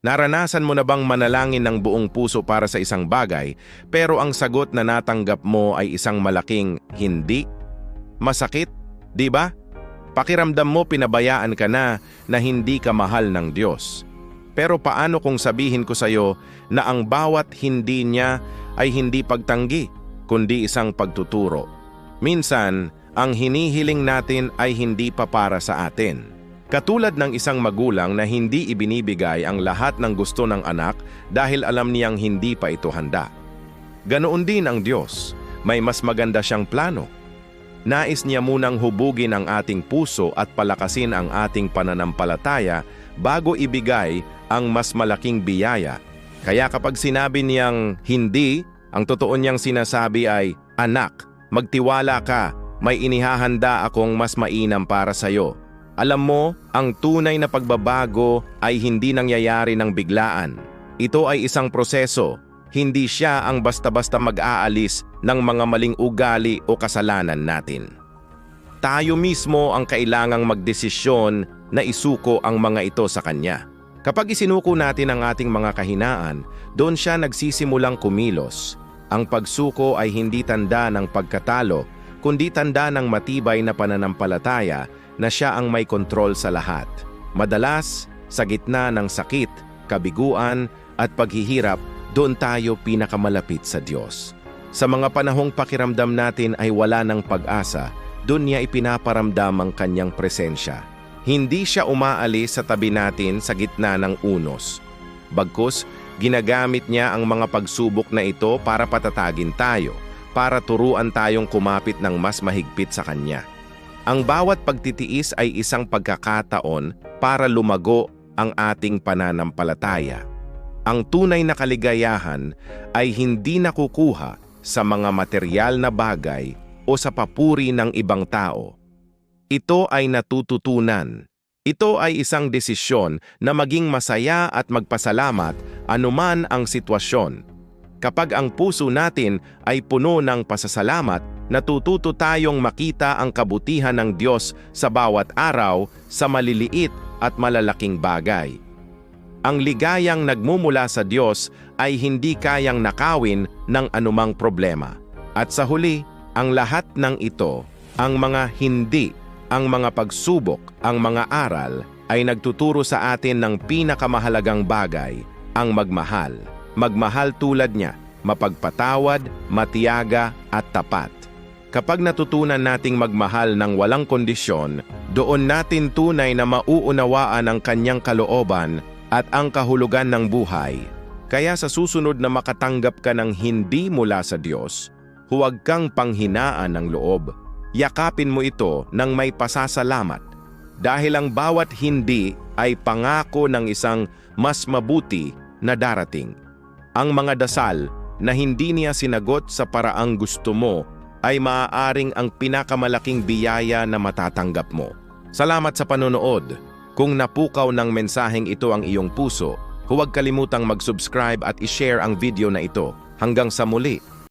Naranasan mo na bang manalangin ng buong puso para sa isang bagay, pero ang sagot na natanggap mo ay isang malaking hindi? Masakit, di ba? Pakiramdam mo pinabayaan ka na na hindi ka mahal ng Diyos. Pero paano kung sabihin ko sa iyo na ang bawat hindi niya ay hindi pagtanggi, kundi isang pagtuturo? Minsan, ang hinihiling natin ay hindi pa para sa atin. Katulad ng isang magulang na hindi ibinibigay ang lahat ng gusto ng anak dahil alam niyang hindi pa ito handa. Ganoon din ang Diyos, may mas maganda siyang plano. Nais niya munang hubugin ang ating puso at palakasin ang ating pananampalataya bago ibigay ang mas malaking biyaya. Kaya kapag sinabi niyang hindi, ang totoo niyang sinasabi ay, Anak, magtiwala ka, may inihahanda akong mas mainam para sa iyo. Alam mo, ang tunay na pagbabago ay hindi nangyayari ng biglaan. Ito ay isang proseso. Hindi siya ang basta-basta mag-aalis ng mga maling ugali o kasalanan natin. Tayo mismo ang kailangang magdesisyon na isuko ang mga ito sa Kanya. Kapag isinuko natin ang ating mga kahinaan, doon siya nagsisimulang kumilos. Ang pagsuko ay hindi tanda ng pagkatalo, kundi tanda ng matibay na pananampalataya na siya ang may kontrol sa lahat. Madalas, sa gitna ng sakit, kabiguan at paghihirap, doon tayo pinakamalapit sa Diyos. Sa mga panahong pakiramdam natin ay wala ng pag-asa, doon niya ipinaparamdam ang kanyang presensya. Hindi siya umaalis sa tabi natin sa gitna ng unos. Bagkus, ginagamit niya ang mga pagsubok na ito para patatagin tayo, para turuan tayong kumapit ng mas mahigpit sa Kanya. Ang bawat pagtitiis ay isang pagkakataon para lumago ang ating pananampalataya. Ang tunay na kaligayahan ay hindi nakukuha sa mga material na bagay o sa papuri ng ibang tao. Ito ay natututunan. Ito ay isang desisyon na maging masaya at magpasalamat anuman ang sitwasyon. Kapag ang puso natin ay puno ng pasasalamat, natututo tayong makita ang kabutihan ng Diyos sa bawat araw sa maliliit at malalaking bagay. Ang ligayang nagmumula sa Diyos ay hindi kayang nakawin ng anumang problema. At sa huli, ang lahat ng ito, ang mga hindi, ang mga pagsubok, ang mga aral, ay nagtuturo sa atin ng pinakamahalagang bagay, ang magmahal. Magmahal tulad niya, mapagpatawad, matiyaga at tapat. Kapag natutunan nating magmahal ng walang kondisyon, doon natin tunay na mauunawaan ang kanyang kalooban at ang kahulugan ng buhay. Kaya sa susunod na makatanggap ka ng hindi mula sa Diyos, huwag kang panghinaan ng loob. Yakapin mo ito ng may pasasalamat dahil ang bawat hindi ay pangako ng isang mas mabuti na darating. Ang mga dasal na hindi niya sinagot sa paraang gusto mo ay maaaring ang pinakamalaking biyaya na matatanggap mo. Salamat sa panonood. Kung napukaw ng mensaheng ito ang iyong puso, huwag kalimutang mag-subscribe at i-share ang video na ito. Hanggang sa muli,